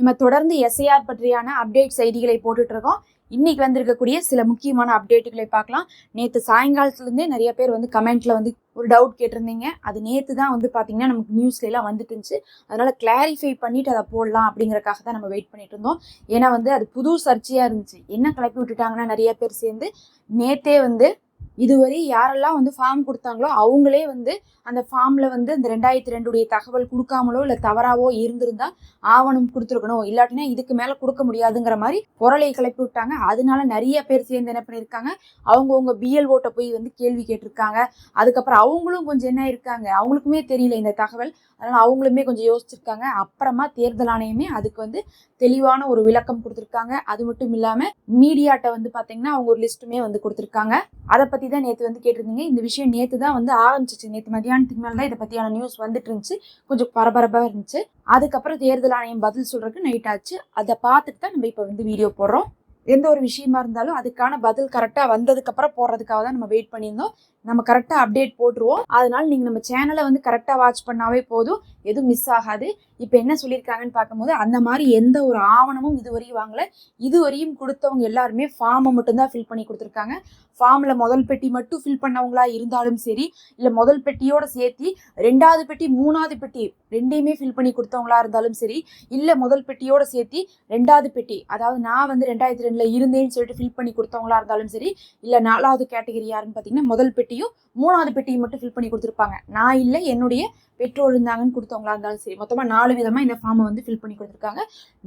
நம்ம தொடர்ந்து எஸ்ஐஆர் பற்றியான அப்டேட் செய்திகளை போட்டுட்ருக்கோம். இன்றைக்கி வந்திருக்கக்கூடிய சில முக்கியமான அப்டேட்டுகளை பார்க்கலாம். நேற்று சாயங்காலத்துலேருந்தே நிறைய பேர் வந்து கமெண்ட்டில் வந்து ஒரு டவுட் கேட்டிருந்தீங்க. அது நேற்று தான் வந்து பார்த்திங்கன்னா நமக்கு நியூஸ்லாம் வந்துட்டு இருந்துச்சு அதனால் கிளாரிஃபை பண்ணிவிட்டு அதை போடலாம் அப்படிங்கறக்காக தான் நம்ம வெயிட் பண்ணிட்டு இருந்தோம். ஏன்னா வந்து அது புது சர்ச்சையாக இருந்துச்சு. என்ன கிளப்பி விட்டுட்டாங்கன்னா நிறைய பேர் சேர்ந்து நேற்றே வந்து இதுவரை யாரெல்லாம் வந்து ஃபார்ம் கொடுத்தாங்களோ அவங்களே வந்து அந்த ஃபார்மில் வந்து இந்த ரெண்டாயிரத்தி ரெண்டுடைய தகவல் கொடுக்காமலோ இல்லை தவறாவோ இருந்திருந்தால் ஆவணம் கொடுத்துருக்கணும். இல்லாட்டினா இதுக்கு மேலே கொடுக்க முடியாதுங்கிற மாதிரி குரலை கிளப்பி விட்டாங்க. அதனால நிறைய பேர் சேர்ந்து என்ன பண்ணியிருக்காங்க? அவங்கவுங்க பிஎல்ஓட்ட போய் வந்து கேள்வி கேட்டிருக்காங்க. அதுக்கப்புறம் அவங்களும் கொஞ்சம் என்ன இருக்காங்க அவங்களுக்குமே தெரியல இந்த தகவல். அதனால் அவங்களுமே கொஞ்சம் யோசிச்சிருக்காங்க. அப்புறமா தேர்தல் ஆணையமே அதுக்கு வந்து தெளிவான ஒரு விளக்கம் கொடுத்துருக்காங்க. அது மட்டும் இல்லாமல் மீடியாட்ட வந்து பார்த்தீங்கன்னா அவங்க ஒரு லிஸ்ட்டுமே வந்து கொடுத்துருக்காங்க. அதை பற்றி தான் நேற்று வந்து கேட்டிருந்தீங்க. இந்த விஷயம் நேற்று தான் வந்து ஆரம்பிச்சிச்சு. நேற்று மதியானத்துக்கு மேலே தான் இதை பற்றியான நியூஸ் வந்துட்டு இருந்துச்சு. கொஞ்சம் பரபரப்பாக இருந்துச்சு. அதுக்கப்புறம் தேர்தல் ஆணையம் பதில் சொல்கிறதுக்கு நைட் ஆச்சு. அதை பார்த்துட்டு தான் நம்ம இப்போ வந்து வீடியோ போடுறோம். எந்த ஒரு விஷயமா இருந்தாலும் அதுக்கான பதில் கரெக்டாக வந்ததுக்கப்புறம் போடுறதுக்காக தான் நம்ம வெயிட் பண்ணியிருந்தோம். நம்ம கரெக்டாக அப்டேட் போட்டுருவோம். அதனால நீங்கள் நம்ம சேனலை வந்து கரெக்டாக வாட்ச் பண்ணாவே போதும். எதுவும் மிஸ் ஆகாது. இப்போ என்ன சொல்லியிருக்காங்கன்னு பார்க்கும்போது அந்த மாதிரி எந்த ஒரு ஆவணமும் இதுவரையும் வாங்கல. இதுவரையும் கொடுத்தவங்க எல்லாருமே ஃபார்மை மட்டும்தான் ஃபில் பண்ணி கொடுத்துருக்காங்க. ஃபார்மில் முதல் பெட்டி மட்டும் ஃபில் பண்ணவங்களா இருந்தாலும் சரி இல்லை முதல் பெட்டியோட சேர்த்து ரெண்டாவது பெட்டி மூணாவது பெட்டி ரெண்டையுமே ஃபில் பண்ணி கொடுத்தவங்களா இருந்தாலும் சரி இல்லை முதல் பெட்டியோட சேர்த்து ரெண்டாவது பெட்டி அதாவது நான் வந்து ரெண்டாயிரத்தி ரெண்டில் இருந்தேன்னு சொல்லிட்டு ஃபில் பண்ணி கொடுத்தவங்களா இருந்தாலும் சரி இல்லை நாலாவது கேட்டகரி யாருன்னு பார்த்தீங்கன்னா முதல் பெட்டியும் மூணாவது பெட்டியும் மட்டும் ஃபில் பண்ணி கொடுத்துருப்பாங்க. நான் இல்லை என்னுடைய பெற்றோர் இருந்தாங்கன்னு கொடுத்தவங்களா இருந்தாலும் சரி மொத்தமாக நாலு விதமாக இந்த ஃபார்மை வந்து ஃபில் பண்ணி கொடுத்துருக்காங்க.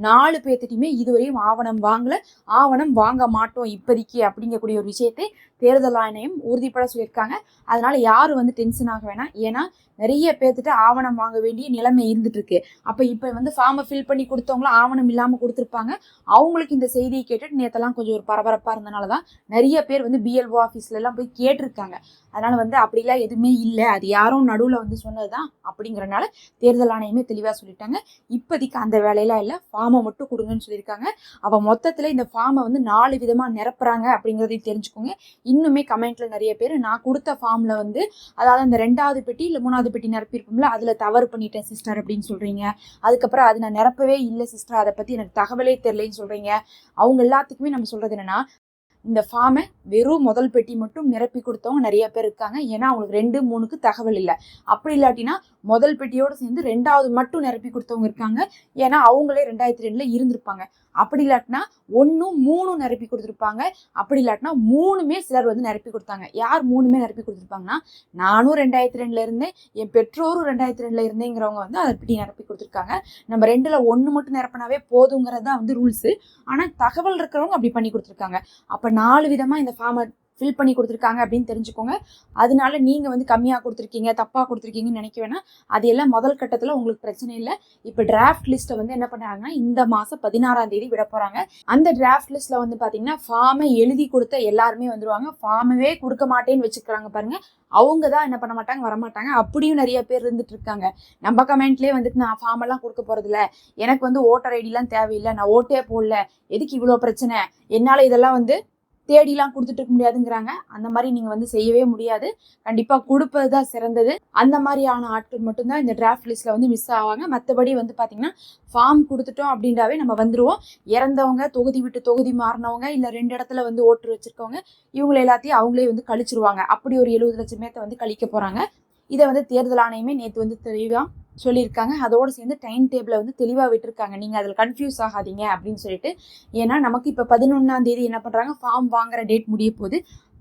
நாலு பேர்த்திட்டையுமே இதுவரையும் ஆவணம் வாங்கல. ஆவணம் வாங்க மாட்டோம் இப்போதைக்கு அப்படிங்கக்கூடிய ஒரு விஷயத்தை தேர்தல் ஆணையம் உறுதிப்பட சொல்லியிருக்காங்க. அதனால யாரும் வந்து டென்ஷன் ஆக வேணாம். ஏன்னா நிறைய பேர்த்திட்ட ஆவணம் வாங்க வேண்டிய நிலைமை இருந்துட்டுருக்கு. அப்போ இப்போ வந்து ஃபார்மை ஃபில் பண்ணி கொடுத்தவங்களும் ஆவணம் இல்லாமல் கொடுத்துருப்பாங்க. அவங்களுக்கு இந்த செய்தியை கேட்டுட்டு நேத்தெல்லாம் கொஞ்சம் ஒரு பரபரப்பாக இருந்தனால தான் நிறைய பேர் வந்து பிஎல்ஓ ஆஃபீஸ்ல எல்லாம் போய் கேட்டிருக்காங்க. அதனால வந்து அப்படிலாம் எதுவுமே இல்லை. அது யாரும் நடுவில் வந்து சொன்னது தான் அப்படிங்கிறனால தேர்தல் ஆணையமே தெளிவாக சொல்லிட்டாங்க. இப்போதைக்கு அந்த வேலையெல்லாம் இல்லை. ஃபார்மை மட்டும் கொடுங்கன்னு சொல்லியிருக்காங்க. அப்போ மொத்தத்தில் இந்த ஃபார்மை வந்து நாலு விதமாக நிரப்புறாங்க அப்படிங்கிறதையும் தெரிஞ்சுக்கோங்க. இன்னுமே கமெண்ட்ல நிறைய பேர் நான் கொடுத்த ஃபார்மில் வந்து அதாவது அந்த ரெண்டாவது பெட்டி இல்லை மூணாவது பெட்டி நிரப்பியிருப்போம்ல அதில் தவறு பண்ணிட்டேன் சிஸ்டர் அப்படின்னு சொல்கிறீங்க அதுக்கப்புறம் அது நான் நிரப்பவே இல்லை சிஸ்டர் அதை பற்றி எனக்கு தகவலே தெரிலன்னு சொல்கிறீங்க அவங்க எல்லாத்துக்குமே நம்ம சொல்கிறது என்னன்னா இந்த ஃபார்மை வெறும் முதல் பெட்டி மட்டும் நிரப்பி கொடுத்தவங்க நிறைய பேர் இருக்காங்க. ஏன்னா அவங்களுக்கு ரெண்டு மூணுக்கு தகவல் இல்லை. அப்படி இல்லாட்டினா முதல் பெட்டியோடு சேர்ந்து ரெண்டாவது மட்டும் நிரப்பி கொடுத்தவங்க இருக்காங்க. ஏன்னா அவங்களே ரெண்டாயிரத்தி ரெண்டில் இருந்திருப்பாங்க. அப்படி இல்லாட்டினா ஒன்றும் மூணும் நிரப்பி கொடுத்துருப்பாங்க. அப்படி இல்லாட்டினா மூணுமே சிலர் வந்து நிரப்பி கொடுத்தாங்க. யார் மூணுமே நிரப்பி கொடுத்துருப்பாங்கன்னா நானும் ரெண்டாயிரத்தி ரெண்டில் இருந்தேன் என் பெற்றோரும் ரெண்டாயிரத்தி ரெண்டில் இருந்தேங்கிறவங்க வந்து அதை இப்படி நிரப்பி கொடுத்துருக்காங்க. நம்ம ரெண்டில் ஒன்று மட்டும் நிரப்பினாவே போதுங்கிறது தான் வந்து ரூல்ஸு ஆனால் தகவல் இருக்கிறவங்க அப்படி பண்ணி கொடுத்துருக்காங்க. அப்போ நாலு விதமாக இந்த ஃபார்மை ஃபில் பண்ணி கொடுத்துருக்காங்க அப்படின்னு தெரிஞ்சுக்கோங்க. அதனால நீங்கள் வந்து கம்மியாக கொடுத்துருக்கீங்க தப்பாக கொடுத்துருக்கீங்கன்னு நினைக்க வேணாம். அது எல்லாம் முதல் கட்டத்தில் உங்களுக்கு பிரச்சனை இல்லை. இப்போ டிராஃப்ட் லிஸ்ட்டை வந்து என்ன பண்ணுறாங்கன்னா இந்த மாதம் பதினாறாம் தேதி விட போகிறாங்க அந்த டிராஃப்ட் லிஸ்ட்டில் வந்து பார்த்தீங்கன்னா ஃபார்மை எழுதி கொடுத்த எல்லாருமே வந்துருவாங்க. ஃபார்மவே கொடுக்க மாட்டேன்னு வச்சுக்கிறாங்க பாருங்கள் அவங்க தான் என்ன பண்ண மாட்டாங்க வரமாட்டாங்க. அப்படியும் நிறைய பேர் இருந்துட்டு இருக்காங்க. நம்ம கமெண்ட்லேயே வந்துட்டு நான் ஃபார்மெல்லாம் கொடுக்க போகிறதில்ல எனக்கு வந்து ஓட்டர் ஐடிலாம் தேவையில்லை. நான் ஓட்டே போடல. எதுக்கு இவ்வளோ பிரச்சனை? என்னால் இதெல்லாம் வந்து தேடிலாம் கொடுத்துட்டு இருக்க முடியாதுங்கிறாங்க. அந்த மாதிரி நீங்கள் வந்து செய்யவே முடியாது. கண்டிப்பாக கொடுப்பது தான் சிறந்தது. அந்த மாதிரியான ஆட்கள் மட்டும்தான் இந்த டிராஃப்ட் லிஸ்ட்டில் வந்து மிஸ் ஆவாங்க. மற்றபடி வந்து பார்த்தீங்கன்னா ஃபார்ம் கொடுத்துட்டோம் அப்படின்றாவே நம்ம வந்துடுவோம் இறந்தவங்க தொகுதி விட்டு தொகுதி மாறினவங்க இல்லை ரெண்டு இடத்துல வந்து ஓட்டு வச்சிருக்கவங்க இவங்களை எல்லாத்தையும் அவங்களே வந்து கழிச்சிருவாங்க. அப்படி ஒரு எழுபது லட்சம் பேர்த்த வந்து கழிக்க போகிறாங்க இதை வந்து தேர்தல் ஆணையமே நேற்று வந்து தெளிவாக சொல்லியிருக்காங்க. அதோடு சேர்ந்து டைம் டேபிளை வந்து தெளிவாக விட்டுருக்காங்க. நீங்கள் அதில் கன்ஃபியூஸ் ஆகாதீங்க அப்படின்னு சொல்லிட்டு. ஏன்னா நமக்கு இப்போ பதினொன்றாம் தேதி என்ன பண்ணுறாங்க ஃபார்ம் வாங்குற டேட் முடிய போகுது.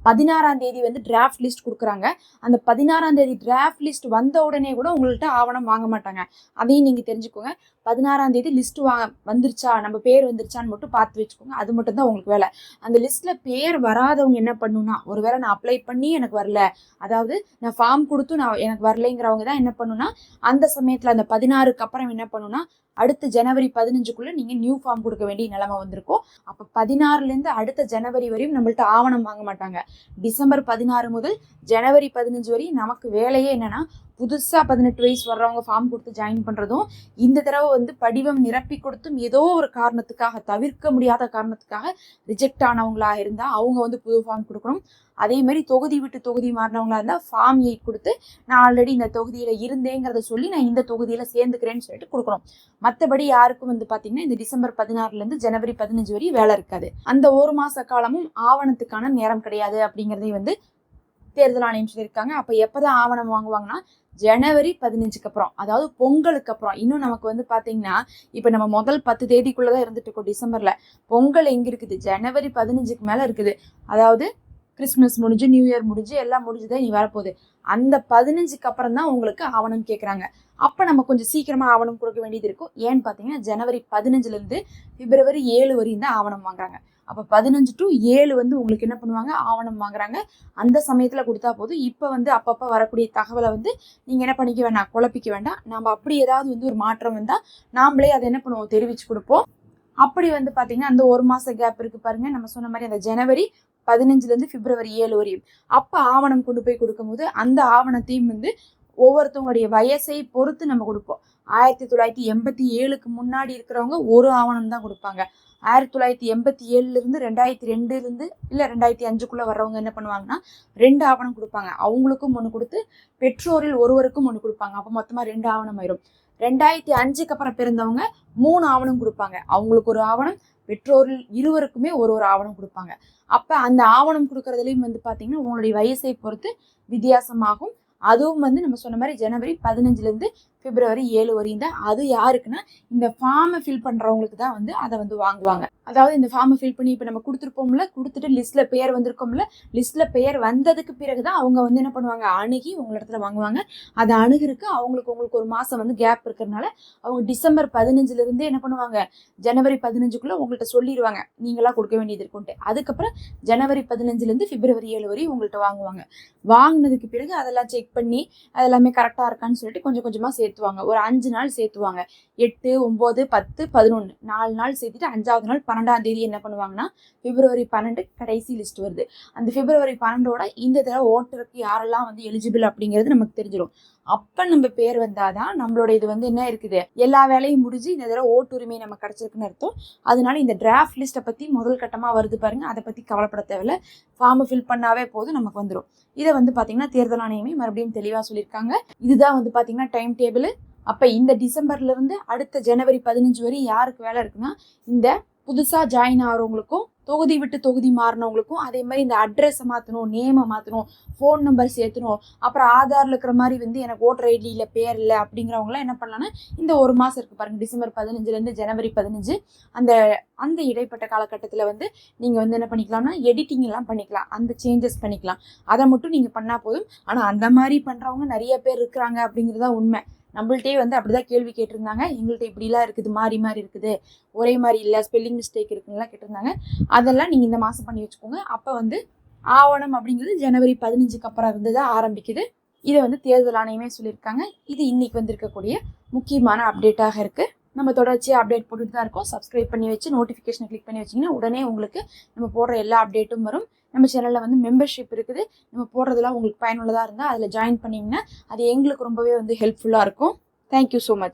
பதினாறாம் தேதி வந்து டிராஃப்ட் லிஸ்ட் கொடுக்குறாங்க. அந்த பதினாறாம் தேதி டிராஃப்ட் லிஸ்ட் வந்த உடனே கூட உங்கள்கிட்ட ஆவணம் வாங்க மாட்டாங்க. அதையும் நீங்கள் தெரிஞ்சுக்கோங்க. பதினாறாம் தேதி லிஸ்ட் வாங்க வந்துருச்சா நம்ம பேர் வந்துருச்சான்னு மட்டும் பார்த்து வச்சுக்கோங்க. அது மட்டும் தான் உங்களுக்கு வேலை. அந்த லிஸ்ட்டில் பேர் வராதவங்க என்ன பண்ணுன்னா ஒருவேளை நான் அப்ளை பண்ணி எனக்கு வரல. அதாவது நான் ஃபார்ம் கொடுத்து நான் எனக்கு வரலைங்கிறவங்க தான் என்ன பண்ணுன்னா அந்த சமயத்தில் அந்த பதினாறுக்கு அப்புறம் என்ன பண்ணுன்னா அடுத்த ஜனவரி பதினஞ்சுக்குள்ளே நீங்கள் நியூ ஃபார்ம் கொடுக்க வேண்டிய நிலைமை வந்திருக்கும். அப்போ பதினாறுலேருந்து அடுத்த ஜனவரி வரையும் நம்மள்ட்ட ஆவணம் வாங்க மாட்டாங்க. டிசம்பர் பதினாறு முதல் ஜனவரி பதினஞ்சு வரை நமக்கு வேலையே என்னன்னா புதுசாக பதினெட்டு வயசு வர்றவங்க ஃபார்ம் கொடுத்து ஜாயின் பண்ணுறதும் இந்த தடவை வந்து படிவம் நிரப்பி கொடுத்தும் ஏதோ ஒரு காரணத்துக்காக தவிர்க்க முடியாத காரணத்துக்காக ரிஜெக்ட் ஆனவங்களாக இருந்தால் அவங்க வந்து புது ஃபார்ம் கொடுக்கணும். அதே மாதிரி தொகுதி விட்டு தொகுதி மாறினவங்களா இருந்தால் ஃபார்ம் எயிட் கொடுத்து நான் ஆல்ரெடி இந்த தொகுதியில் இருந்தேங்கிறத சொல்லி நான் இந்த தொகுதியில் சேர்ந்துக்கிறேன்னு சொல்லிட்டு கொடுக்கணும். மற்றபடி யாருக்கும் வந்து பார்த்தீங்கன்னா இந்த டிசம்பர் பதினாறுலேருந்து ஜனவரி பதினஞ்சு வரையும் வேலை இருக்காது. அந்த ஒரு மாத காலமும் ஆவணத்துக்கான நேரம் கிடையாது அப்படிங்கிறதையும் வந்து தேர்தல் ஆணையம் சொல்லியிருக்காங்க. அப்போ எப்போ தான் ஆவணம் வாங்குவாங்கன்னா ஜனவரி பதினஞ்சுக்கு அப்புறம் அதாவது பொங்கலுக்கு அப்புறம். இன்னும் நமக்கு வந்து பார்த்தீங்கன்னா இப்போ நம்ம முதல் பத்து தேதிக்குள்ளே தான் இருந்துட்டு இருக்கோம் டிசம்பரில். பொங்கல் எங்கே இருக்குது? ஜனவரி பதினஞ்சுக்கு மேலே இருக்குது. அதாவது கிறிஸ்மஸ் முடிஞ்சு நியூ இயர் முடிஞ்சு எல்லாம் முடிஞ்சுதான் நீ வரப்போகுது. அந்த பதினஞ்சுக்கு அப்புறம் தான் உங்களுக்கு ஆவணம் கேட்குறாங்க அப்போ நம்ம கொஞ்சம் சீக்கிரமாக ஆவணம் கொடுக்க வேண்டியது இருக்கும். ஏன்னு பார்த்தீங்கன்னா ஜனவரி பதினஞ்சுலேருந்து பிப்ரவரி ஏழு வரையும் தான் ஆவணம் வாங்குறாங்க. அப்போ பதினஞ்சு டு ஏழு வந்து உங்களுக்கு என்ன பண்ணுவாங்க? ஆவணம் வாங்குறாங்க. அந்த சமயத்தில் கொடுத்தா போதும். இப்போ வந்து அப்பப்போ வரக்கூடிய தகவலை வந்து நீங்கள் என்ன பண்ணிக்க வேண்டாம் குழப்பிக்க வேண்டாம். நம்ம அப்படி ஏதாவது வந்து ஒரு மாற்றம் வந்தால் நாமளே அதை என்ன பண்ணுவோம்? தெரிவித்து கொடுப்போம். அப்படி வந்து பார்த்தீங்கன்னா அந்த ஒரு மாத கேப் இருக்குது பாருங்கள் நம்ம சொன்ன மாதிரி அந்த ஜனவரி பதினஞ்சுலேருந்து பிப்ரவரி ஏழு வரையும். அப்போ ஆவணம் கொண்டு போய் கொடுக்கும்போது அந்த ஆவணத்தையும் வந்து ஒவ்வொருத்தவங்களுடைய வயசை பொறுத்து நம்ம கொடுப்போம். ஆயிரத்தி தொள்ளாயிரத்தி எண்பத்தி ஏழுக்கு முன்னாடி இருக்கிறவங்க ஒரு ஆவணம் தான் கொடுப்பாங்க. ஆயிரத்தி தொள்ளாயிரத்தி எண்பத்தி ஏழுலேருந்து ரெண்டாயிரத்தி ரெண்டுலேருந்து இல்லை ரெண்டாயிரத்தி அஞ்சுக்குள்ளே வர்றவங்க என்ன பண்ணுவாங்கன்னா ரெண்டு ஆவணம் கொடுப்பாங்க. அவங்களுக்கும் ஒன்று கொடுத்து பெற்றோரில் ஒருவருக்கும் ஒன்று கொடுப்பாங்க. அப்போ மொத்தமாக ரெண்டு ஆவணம் ஆயிரும். ரெண்டாயிரத்தி அஞ்சுக்கு அப்புறம் பிறந்தவங்க மூணு ஆவணம் கொடுப்பாங்க. அவங்களுக்கு ஒரு ஆவணம் பெற்றோர்கள் இருவருக்குமே ஒரு ஒரு ஆவணம் கொடுப்பாங்க. அப்போ அந்த ஆவணம் கொடுக்கறதுலையும் வந்து பார்த்தீங்கன்னா உங்களுடைய வயசை பொறுத்து வித்தியாசமாகும். அதுவும் வந்து நம்ம சொன்ன மாதிரி ஜனவரி பதினஞ்சுலேருந்து பிப்ரவரி ஏழு வரையும் தான் அது யாருக்குன்னா இந்த ஃபார்மை ஃபில் பண்ணுறவங்களுக்கு தான் வந்து அதை வந்து வாங்குவாங்க. அதாவது இந்த ஃபார்மை ஃபில் பண்ணி இப்போ நம்ம கொடுத்துருப்போம்ல கொடுத்துட்டு லிஸ்ட்டில் பெயர் வந்திருக்கோம்ல லிஸ்ட்டில் பெயர் வந்ததுக்கு பிறகு தான் அவங்க வந்து என்ன பண்ணுவாங்க? அணுகி உங்கள் இடத்துல வாங்குவாங்க. அதை அணுகிறதுக்கு அவங்களுக்கு உங்களுக்கு ஒரு மாதம் வந்து கேப் இருக்கிறதுனால அவங்க டிசம்பர் பதினஞ்சுலேருந்தே என்ன பண்ணுவாங்க? ஜனவரி பதினஞ்சுக்குள்ளே உங்கள்கிட்ட சொல்லிடுவாங்க நீங்களாக கொடுக்க வேண்டியது இருக்குன்ட்டு. அதுக்கப்புறம் ஜனவரி பதினஞ்சுலேருந்து பிப்ரவரி ஏழு வரையும் உங்கள்கிட்ட வாங்குவாங்க. வாங்கினதுக்கு பிறகு அதெல்லாம் செக் பண்ணி அதெல்லாமே கரெக்டாக இருக்கான்னு சொல்லிட்டு கொஞ்சம் கொஞ்சமாக சேர்த்து சேர்த்துவாங்க. ஒரு அஞ்சு நாள் சேர்த்துவாங்க. எட்டு ஒம்பது பத்து பதினொன்று நாலு நாள் சேர்த்துட்டு அஞ்சாவது நாள் பன்னெண்டாம் தேதி என்ன பண்ணுவாங்கன்னா பிப்ரவரி பன்னெண்டு கடைசி லிஸ்ட் வருது. அந்த பிப்ரவரி பன்னெண்டோட இந்த தடவை ஓட்டருக்கு யாரெல்லாம் வந்து எலிஜிபிள் அப்படிங்கிறது நமக்கு தெரிஞ்சிடும் அப்போ நம்ம பேர் வந்தாதான் நம்மளோட இது வந்து என்ன இருக்குது? எல்லா வேலையும் முடிஞ்சு இந்த தடவை ஓட்டுரிமை நம்ம கிடச்சிருக்குன்னு அர்த்தம். அதனால இந்த டிராஃப்ட் லிஸ்ட்டை பற்றி முதல் கட்டமாக வருது பாருங்க. அதை பற்றி கவலைப்பட தேவையில்ல. ஃபார்மை ஃபில் பண்ணாவே போதும் நமக்கு வந்துடும் இதை வந்து பார்த்தீங்கன்னா தேர்தல் ஆணையமே மறுபடியும் தெளிவாக சொல்லியிருக்காங்க. இதுதான் வந்து பார்த்தீங்கன்னா டைம் டேபிள் அப்போ இந்த டிசம்பர்லேருந்து அடுத்த ஜனவரி பதினஞ்சு வரை யாருக்கு வேலை இருக்குன்னா இந்த புதுசாக ஜாயின் ஆகிறவங்களுக்கும் தொகுதி விட்டு தொகுதி மாறினவங்களுக்கும் அதே மாதிரி இந்த அட்ரஸை மாற்றணும் நேமை மாற்றணும் ஃபோன் நம்பர் சேர்த்தணும் அப்புறம் ஆதாரில் இருக்கிற மாதிரி வந்து எனக்கு ஓட்டர் ஐடியில் பேர் இல்லை அப்படிங்கிறவங்களாம் என்ன பண்ணலான்னா இந்த ஒரு மாதம் இருக்குது பாருங்கள் டிசம்பர் பதினஞ்சுலேருந்து ஜனவரி பதினஞ்சு அந்த அந்த இடைப்பட்ட காலகட்டத்தில் வந்து நீங்கள் வந்து என்ன பண்ணிக்கலாம்னா எடிட்டிங் எல்லாம் பண்ணிக்கலாம் அந்த சேஞ்சஸ் பண்ணிக்கலாம். அதை மட்டும் நீங்கள் பண்ணால் போதும். ஆனால் அந்த மாதிரி பண்ணுறவங்க நிறைய பேர் இருக்கிறாங்க அப்படிங்கிறது தான் உண்மை. நம்மள்ட்டே வந்து அப்படிதான் கேள்வி கேட்டிருந்தாங்க. எங்கள்கிட்ட இப்படிலாம் இருக்குது மாறி மாறி இருக்குது ஒரே மாதிரி இல்லை ஸ்பெல்லிங் மிஸ்டேக் இருக்குன்னுலாம் கேட்டிருந்தாங்க. அதெல்லாம் நீங்கள் இந்த மாதம் பண்ணி வச்சுக்கோங்க. அப்போ வந்து ஆவணம் அப்படிங்கிறது ஜனவரி பதினஞ்சுக்கு அப்புறம் இருந்து தான் ஆரம்பிக்குது. இதை வந்து தேர்தல் ஆணையமே சொல்லியிருக்காங்க. இது இன்னைக்கு வந்திருக்கக்கூடிய முக்கியமான அப்டேட்டாக இருக்குது நம்ம தொடர்ச்சியாக அப்டேட் போட்டுட்டு தான் இருக்கோம். சப்ஸ்கிரைப் பண்ணி வச்சு நோட்டிஃபிகேஷன் கிளிக் பண்ணி வச்சிங்கன்னா உடனே உங்களுக்கு நம்ம போடுற எல்லா அப்டேட்டும் வரும். நம்ம சேனலில் வந்து மெம்பர்ஷிப் இருக்குது. நம்ம போடுறதுலாம் உங்களுக்கு பயனுள்ளதாக இருந்தால் அதில் ஜாயின் பண்ணிங்கன்னா அது எங்களுக்கு ரொம்பவே வந்து ஹெல்ப்ஃபுல்லாக இருக்கும். Thank you so much